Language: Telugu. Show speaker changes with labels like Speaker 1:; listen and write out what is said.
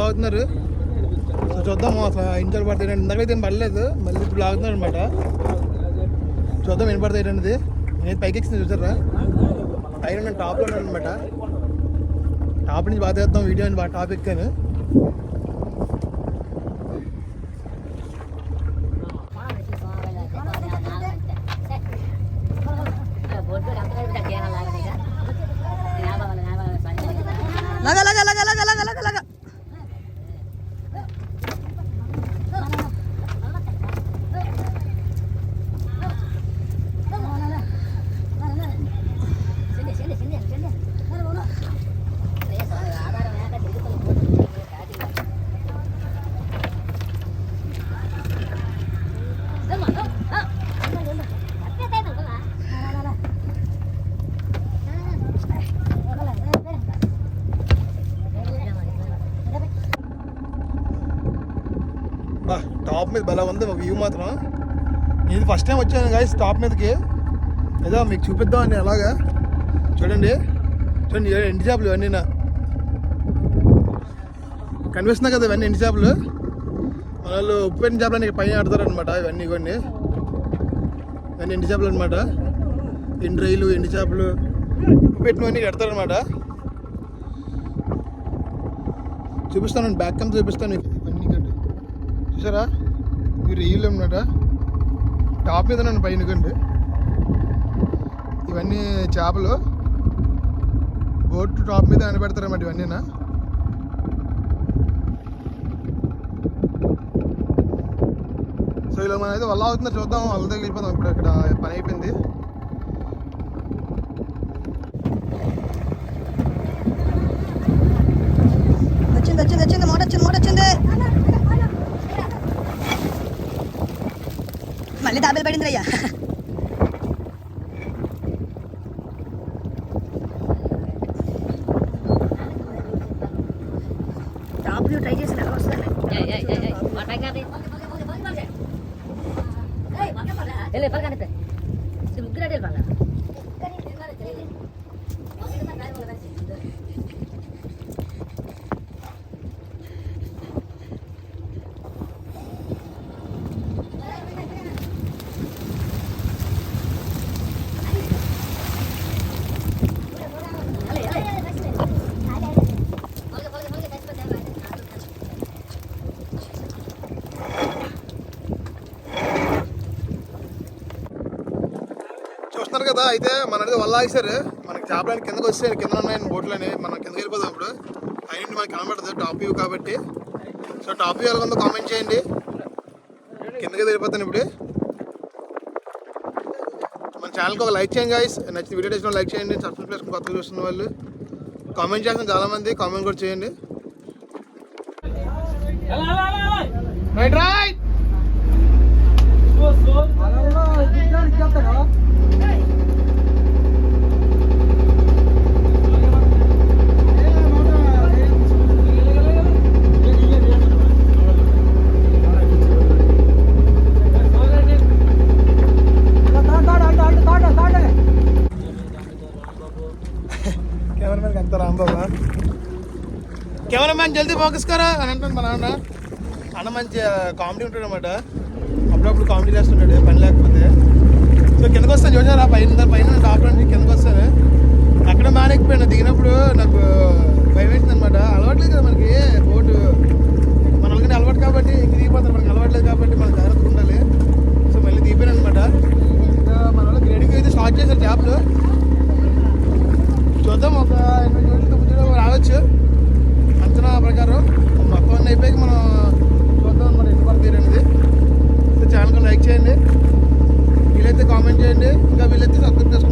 Speaker 1: లాగుతున్నారు సో చూద్దాము అసలు ఇంటర్ పడతాయి ఇందాకైతే ఏం పడలేదు. మళ్ళీ ఇప్పుడు లాగుతున్నారు అనమాట చూద్దాం ఎన్ని పడతాయి అనేది నేను పైకి ఎక్కింది చూసారా? పైన నేను టాప్లో ఉన్నాను అనమాట టాప్ నుంచి బాగా చేద్దాం వీడియో అని బాగా టాప్ ఎక్కాను.
Speaker 2: లగా లగా.
Speaker 1: టాప్ మీద బలా ఉంది వ్యూ మాత్రం. నేను ఫస్ట్ టైం వచ్చాను గాయస్ టాప్ మీదకి. ఏదో మీకు చూపిద్దాం అని అలాగా. చూడండి. చూడండి ఎండి చేపలు ఇవన్నీ నా కనిపిస్తున్నాయి కదా ఇవన్నీ ఎండి చేపలు. మన వాళ్ళు ఉప్పు పెట్టిన చేపలని పైన ఆడతారనమాట ఇవన్నీ కొన్ని. ఇవన్నీ ఎండి చేపలు అనమాట ఎండి రైలు ఎండి చేపలు ఉప్పు పెట్టినవన్నీ కడతారనమాట చూపిస్తాను బ్యాక్ కమ్ చూపిస్తాను ఇవన్నీ కండి. చూసారా? ఇవి రీల్ అనమాట టాప్ మీద నన్ను పైన ఇవన్నీ చేపలు. బోట్ టాప్ మీద అనబెడతారన్నమాట ఇవన్నీనా? సో ఇలా మనం అయితే వల్ల అవుతుందో చూద్దాం. వాళ్ళ దగ్గర వెళ్ళిపోదాం. ఇప్పుడు ఇక్కడ పని అయిపోయింది.
Speaker 2: మళ్ళీ దాబేలు పడింది అయ్యా టాప్ వ్యూ ట్రై చేసిన ఎలా వస్తుంది
Speaker 1: చూస్తున్నారు కదా అయితే మన అనేది వల్ల ఆగిసారు. మనకి చేపలని కిందకి వస్తే కింద ఉన్నాయి బోట్లని మనం కిందకి వెళ్ళిపోతాం ఇప్పుడు. పైన మనకి కనబడుతుంది టాప్ వ్యూ కాబట్టి. సో టాప్ వ్యూ ఎలా ఉందో కామెంట్ చేయండి. కిందకి వెళ్ళిపోతాను ఇప్పుడు. మన ఛానల్కి ఒక లైక్ చేయండి గాయస్ నచ్చిన వీడియో చేసిన లైక్ చేయండి. సబ్స్క్రైబ్ చేసుకుని కొత్తగా చూస్తున్న వాళ్ళు. కామెంట్ చేస్తున్న చాలామంది కామెంట్ కూడా చేయండి. రైట్ రైట్ కెమెరామెన్ ఎంత రాంబాబా. కెమెరామ్యాన్ జల్దీ ఫోకస్ కరా అని అంటాను మా నాన్న. అన్న మంచి కామెడీ ఉంటాడు అనమాట అప్పుడప్పుడు కామెడీ చేస్తుంటాడు పని లేకపోతే. సో కిందకు వస్తాను చూసారా పైన పైన ট্রেনে মোকাবিলাতে তাদের কাছে